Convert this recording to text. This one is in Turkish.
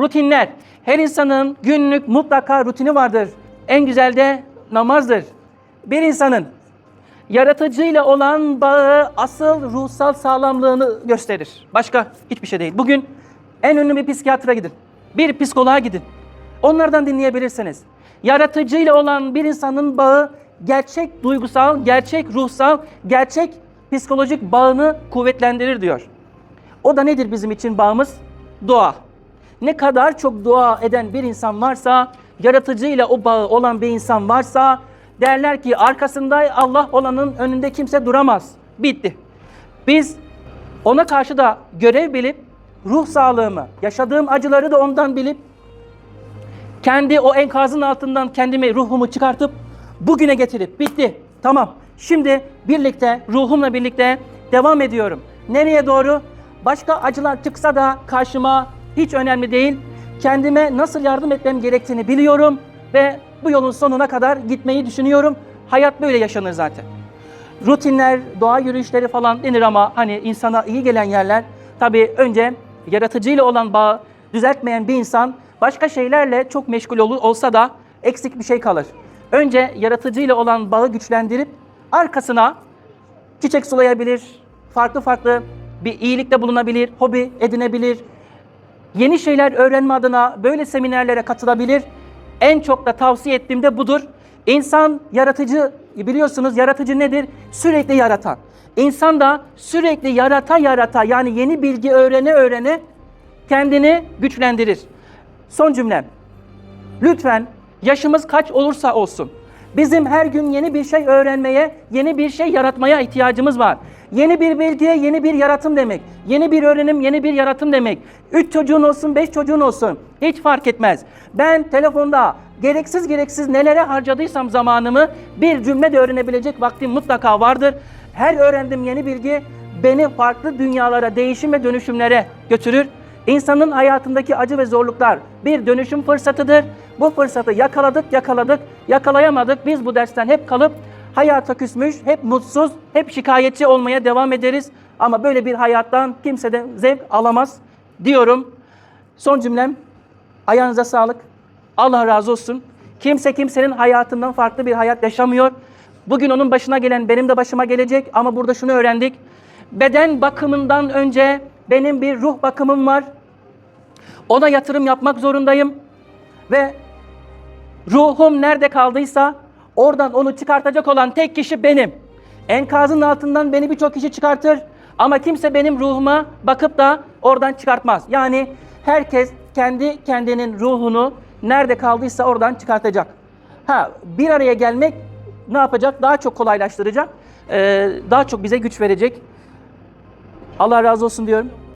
rutinler. Her insanın günlük mutlaka rutini vardır. En güzel de namazdır. Bir insanın yaratıcıyla olan bağı asıl ruhsal sağlamlığını gösterir. Başka hiçbir şey değil. Bugün en ünlü bir psikiyatra gidin. Bir psikoloğa gidin. Onlardan dinleyebilirsiniz. Yaratıcıyla olan bir insanın bağı gerçek duygusal, gerçek ruhsal, gerçek psikolojik bağını kuvvetlendirir diyor. O da nedir bizim için bağımız? Dua. Ne kadar çok dua eden bir insan varsa, yaratıcıyla o bağı olan bir insan varsa, derler ki arkasında Allah olanın önünde kimse duramaz. Bitti. Biz ona karşı da görev bilip, ruh sağlığımı, yaşadığım acıları da ondan bilip, kendi o enkazın altından kendimi, ruhumu çıkartıp bugüne getirip bitti. Tamam. Şimdi birlikte, ruhumla birlikte devam ediyorum. Nereye doğru? Başka acılar çıksa da karşıma hiç önemli değil. Kendime nasıl yardım etmem gerektiğini biliyorum ve bu yolun sonuna kadar gitmeyi düşünüyorum. Hayat böyle yaşanır zaten. Rutinler, doğa yürüyüşleri falan denir ama hani insana iyi gelen yerler tabii önce yaratıcıyla olan bağı düzeltmeyen bir insan başka şeylerle çok meşgul ol- olsa da eksik bir şey kalır. Önce yaratıcıyla olan bağı güçlendirip arkasına çiçek sulayabilir, farklı farklı bir iyilikte bulunabilir, hobi edinebilir, yeni şeyler öğrenme adına böyle seminerlere katılabilir. En çok da tavsiye ettiğim de budur. İnsan yaratıcı, biliyorsunuz yaratıcı nedir? Sürekli yaratan. İnsan da sürekli yarata yarata yani yeni bilgi öğrene öğrene kendini güçlendirir. Son cümlem. Lütfen yaşımız kaç olursa olsun bizim her gün yeni bir şey öğrenmeye, yeni bir şey yaratmaya ihtiyacımız var. Yeni bir bilgiye yeni bir yaratım demek. Yeni bir öğrenim, yeni bir yaratım demek. Üç çocuğun olsun, beş çocuğun olsun. Hiç fark etmez. Ben telefonda gereksiz gereksiz nelere harcadıysam zamanımı bir cümle de öğrenebilecek vaktim mutlaka vardır. Her öğrendiğim yeni bilgi beni farklı dünyalara, değişim ve dönüşümlere götürür. İnsanın hayatındaki acı ve zorluklar bir dönüşüm fırsatıdır. Bu fırsatı yakaladık, yakaladık, yakalayamadık. Biz bu dersten hep kalıp hayata küsmüş, hep mutsuz, hep şikayetçi olmaya devam ederiz. Ama böyle bir hayattan kimse de zevk alamaz diyorum. Son cümlem, ayağınıza sağlık. Allah razı olsun. Kimse kimsenin hayatından farklı bir hayat yaşamıyor. Bugün onun başına gelen benim de başıma gelecek ama burada şunu öğrendik. Beden bakımından önce benim bir ruh bakımım var. Ona yatırım yapmak zorundayım. Ve ruhum nerede kaldıysa oradan onu çıkartacak olan tek kişi benim. Enkazın altından beni birçok kişi çıkartır ama kimse benim ruhuma bakıp da oradan çıkartmaz. Yani herkes kendi kendinin ruhunu nerede kaldıysa oradan çıkartacak. Ha bir araya gelmek ne yapacak? Daha çok kolaylaştıracak. Ee, daha çok bize güç verecek. Allah razı olsun diyorum.